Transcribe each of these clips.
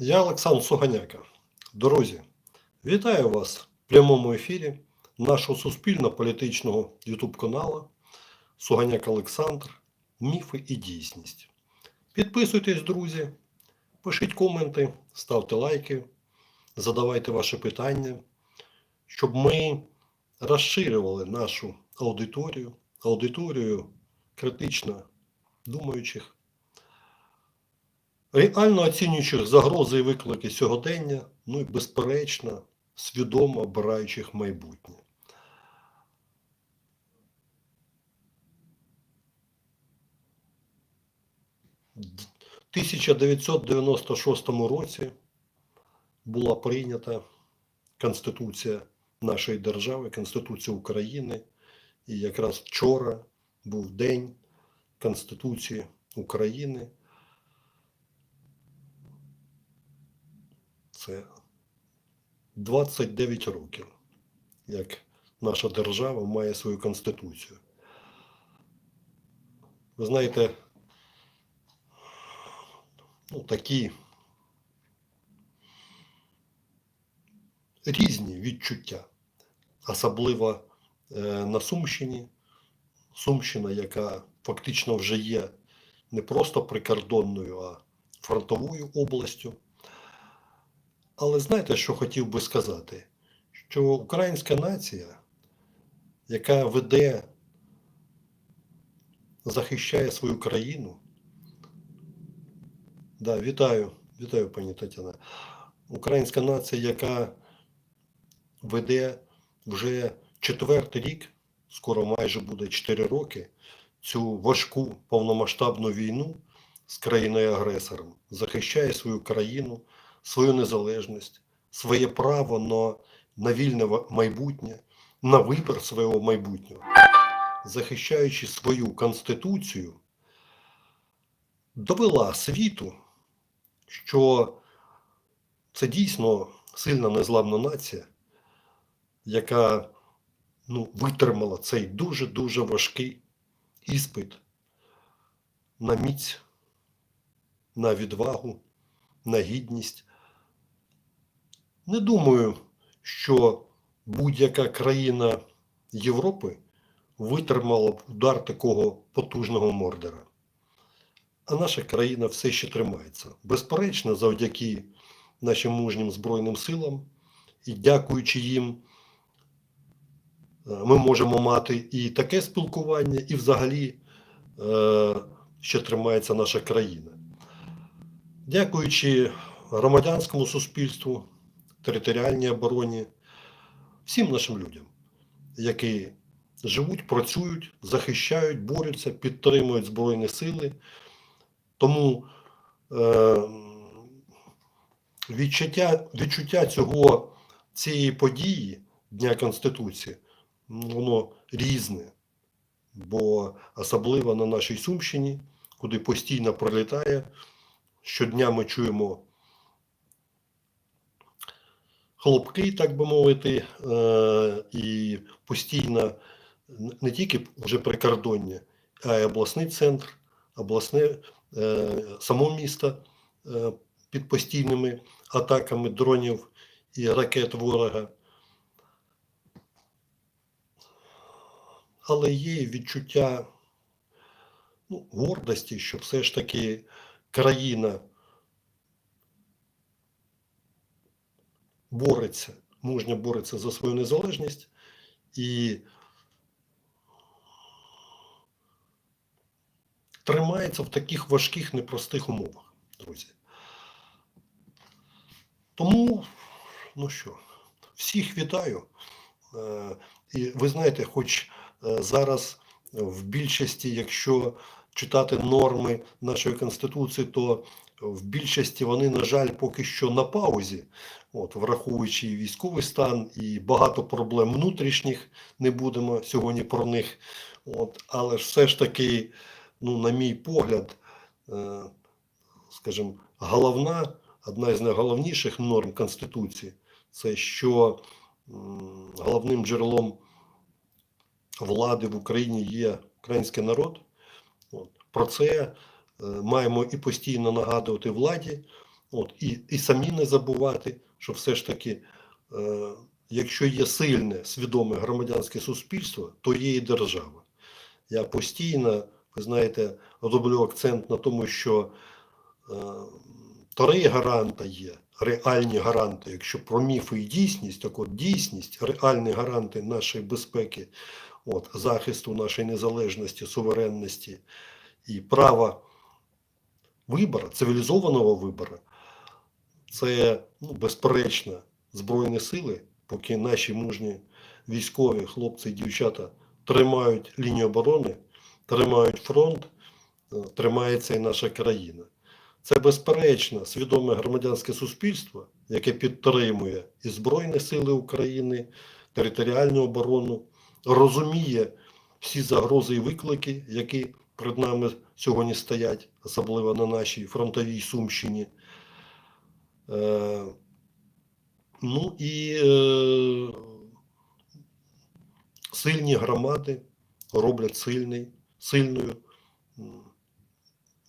Я Олександр Суганяка. Друзі, вітаю вас в прямому ефірі нашого суспільно-політичного YouTube каналу Суганяк Олександр. Міфи і дійсність. Підписуйтесь, друзі, пишіть коменти, ставте лайки, задавайте ваші питання, щоб ми розширювали нашу аудиторію, аудиторію критично думаючих реально оцінюючих загрози і виклики сьогодення, ну і безперечно, свідомо обираючих майбутнє. Д- 1996 році була прийнята Конституція нашої держави, Конституція України. І якраз вчора був День Конституції України. Це 29 років, як наша держава має свою конституцію. Ви знаєте, ну, такі різні відчуття, особливо е, на Сумщині. Сумщина, яка фактично вже є не просто прикордонною, а фронтовою областю. Але знаєте, що хотів би сказати? Що українська нація, яка веде, захищає свою країну. Да, вітаю, вітаю, пані Тетяна. Українська нація, яка веде вже четвертий рік, скоро майже буде 4 роки, цю важку повномасштабну війну з країною-агресором, захищає свою країну свою незалежність, своє право на, на вільне майбутнє, на вибір свого майбутнього, захищаючи свою конституцію, довела світу, що це дійсно сильна незламна нація, яка ну, витримала цей дуже-дуже важкий іспит на міць, на відвагу, на гідність. Не думаю, що будь-яка країна Європи витримала б удар такого потужного мордера. А наша країна все ще тримається. Безперечно, завдяки нашим мужнім Збройним силам і дякуючи їм, е, ми можемо мати і таке спілкування, і взагалі е, ще тримається наша країна. Дякуючи громадянському суспільству, територіальній обороні, всім нашим людям, які живуть, працюють, захищають, борються, підтримують Збройні сили. Тому е, відчуття, відчуття цього, цієї події Дня Конституції, воно різне. Бо особливо на нашій Сумщині, куди постійно прилітає, щодня ми чуємо хлопки, так би мовити, е, і постійно не тільки вже прикордоння, а й обласний центр, обласне е, само місто е, під постійними атаками дронів і ракет ворога. Але є відчуття ну, гордості, що все ж таки країна бореться, мужньо бореться за свою незалежність і тримається в таких важких, непростих умовах, друзі. Тому, ну що, всіх вітаю. Е, І ви знаєте, хоч е, зараз в більшості, якщо читати норми нашої Конституції, то в більшості вони, на жаль, поки що на паузі, от, враховуючи військовий стан, і багато проблем внутрішніх, не будемо сьогодні про них. От, але ж все ж таки, ну, на мій погляд, е, скажімо, головна, одна із найголовніших норм Конституції, це що м, головним джерелом влади в Україні є український народ. От. Про це маємо і постійно нагадувати владі, От, і, і самі не забувати, що все ж таки, е, якщо є сильне, свідоме громадянське суспільство, то є і держава. Я постійно, ви знаєте, роблю акцент на тому, що е, три гаранта є, реальні гаранти. Якщо про міфи і дійсність, так от дійсність, реальні гаранти нашої безпеки, от, захисту нашої незалежності, суверенності і права вибору, цивілізованого вибору, це ну, безперечно Збройні сили, поки наші мужні військові хлопці і дівчата тримають лінію оборони, тримають фронт, е, тримається і наша країна. Це безперечно свідоме громадянське суспільство, яке підтримує і Збройні Сили України, територіальну оборону, розуміє всі загрози і виклики, які перед нами сьогодні стоять, особливо на нашій фронтовій Сумщині. Е, ну і е, сильні громади роблять сильний, сильною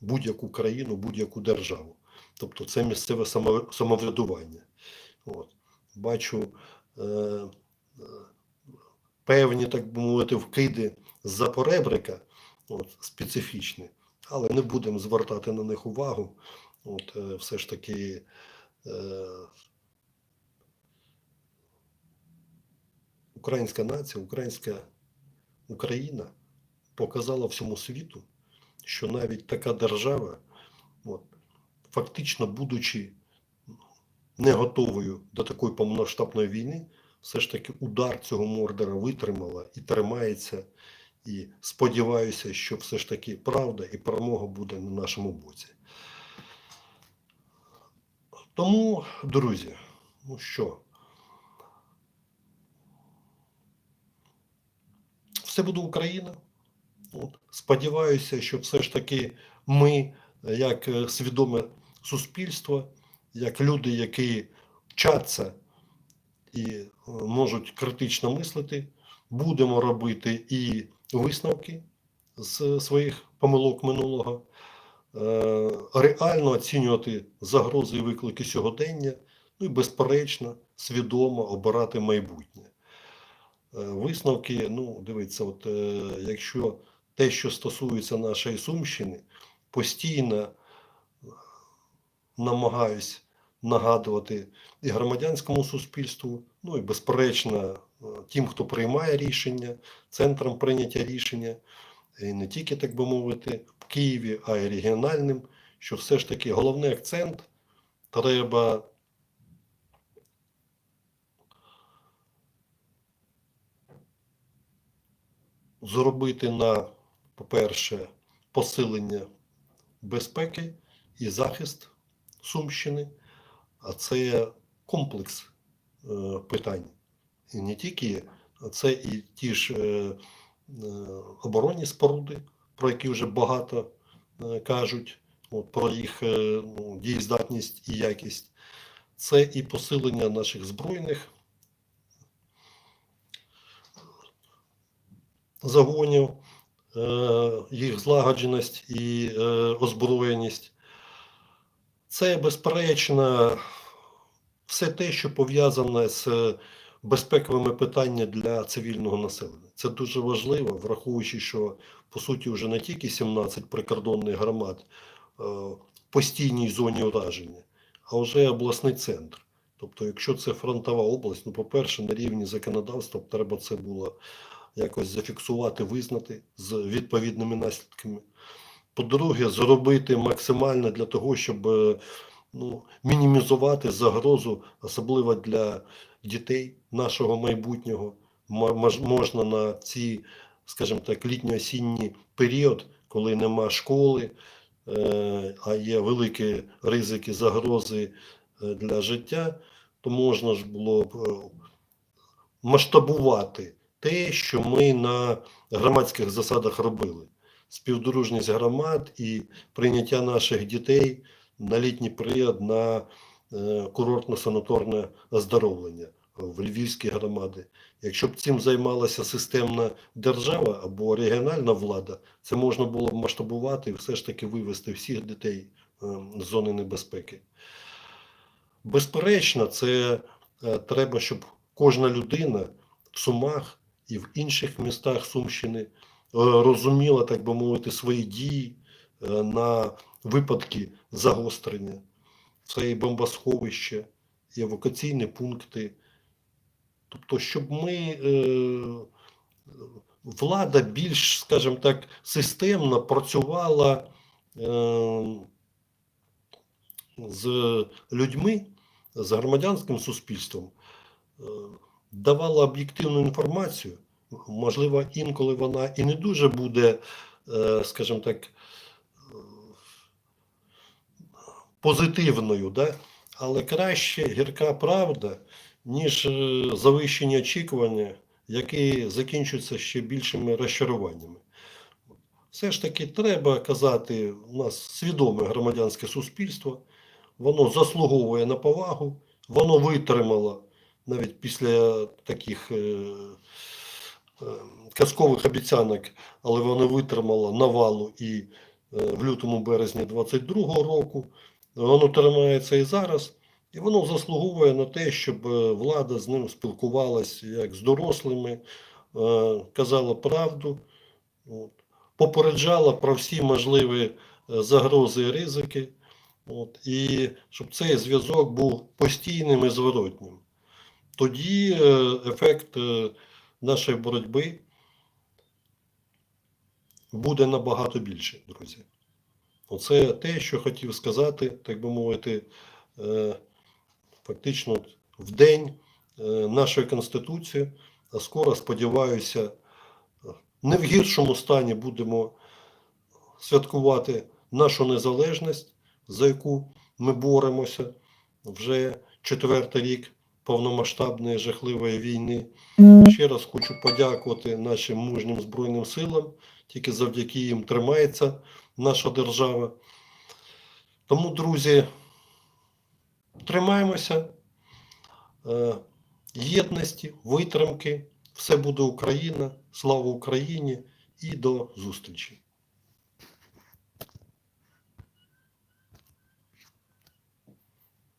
будь-яку країну, будь-яку державу. Тобто це місцеве самоврядування. От. Бачу е, е, певні, так би мовити, вкиди з-за поребрика, от, специфічні, але не будемо звертати на них увагу. От, е, все ж таки. Е, Українська нація, українська Україна показала всьому світу, що навіть така держава, от, фактично будучи не готовою до такої повномасштабної війни, все ж таки удар цього мордера витримала і тримається. І сподіваюся, що все ж таки правда і перемога буде на нашому боці. Тому, друзі, ну що, все буде Україна. От. Сподіваюся, що все ж таки ми, як е, свідоме суспільство, як люди, які вчаться і е, можуть критично мислити, будемо робити і висновки з своїх помилок минулого, е, реально оцінювати загрози і виклики сьогодення, ну і безперечно, свідомо обирати майбутнє. Е, Висновки, ну, дивіться, от е, якщо те, що стосується нашої Сумщини, постійно намагаюсь нагадувати і громадянському суспільству, ну і безперечно, тим, хто приймає рішення, центром прийняття рішення, і не тільки, так би мовити, в Києві, а й регіональним, що все ж таки головний акцент треба зробити на, по-перше, посилення безпеки і захист Сумщини, а це комплекс е, питань. І не тільки це і ті ж е, е, оборонні споруди, про які вже багато е, кажуть, от, про їх ну, дієздатність і якість. Це і посилення наших збройних загонів, їх злагодженість і е, озброєність. Це, безперечно, все те, що пов'язане з безпековими питаннями для цивільного населення. Це дуже важливо, враховуючи, що по суті вже не тільки 17 прикордонних громад е, в постійній зоні ураження, а вже обласний центр. Тобто, якщо це фронтова область, ну, по-перше, на рівні законодавства треба це було якось зафіксувати, визнати з відповідними наслідками. По-друге, зробити максимально для того, щоб е, ну, мінімізувати загрозу, особливо для дітей нашого майбутнього. Можна на ці, скажімо так, літньо-осінній період, коли нема школи, е, а є великі ризики загрози е, для життя, то можна ж було б е, масштабувати те, що ми на громадських засадах робили. Співдружність громад і прийняття наших дітей на літній період на курортно-санаторне оздоровлення в львівські громади. Якщо б цим займалася системна держава або регіональна влада, це можна було б масштабувати і все ж таки вивести всіх дітей е, з зони небезпеки. безперечно, це е, треба, щоб кожна людина в Сумах і в інших містах Сумщини е, розуміла, так би мовити, свої дії е, на випадки загострення. Це і бомбосховище, і евакуаційні пункти. Тобто, щоб ми, е, влада більш, скажімо так, системно працювала е, з людьми, з громадянським суспільством, е, давала об'єктивну інформацію. Можливо, інколи вона і не дуже буде, скажімо так, е, позитивною, да? але краще гірка правда, ніж е, завищені очікування, які закінчуються ще більшими розчаруваннями. Все ж таки треба казати, у нас свідоме громадянське суспільство, воно заслуговує на повагу, воно витримало навіть після таких е, е, казкових обіцянок, але воно витримало навалу і в лютому березні 22-го року. Воно тримається і зараз, і воно заслуговує на те, щоб е, влада з ним спілкувалася як з дорослими, е, казала правду, попереджала про всі можливі е, загрози і ризики, от, і щоб цей зв'язок був постійним і зворотнім. Тоді ефект нашої боротьби буде набагато більший, друзі. Оце те, що хотів сказати, так би мовити, е, фактично в день е, нашої Конституції, а скоро, сподіваюся, не в гіршому стані будемо святкувати нашу незалежність, за яку ми боремося вже четвертий рік повномасштабної жахливої війни. Ще раз хочу подякувати нашим мужнім Збройним силам, тільки завдяки їм тримається наша держава. Тому, друзі, тримаємося е, єдності, витримки. Все буде Україна. Слава Україні і до зустрічі!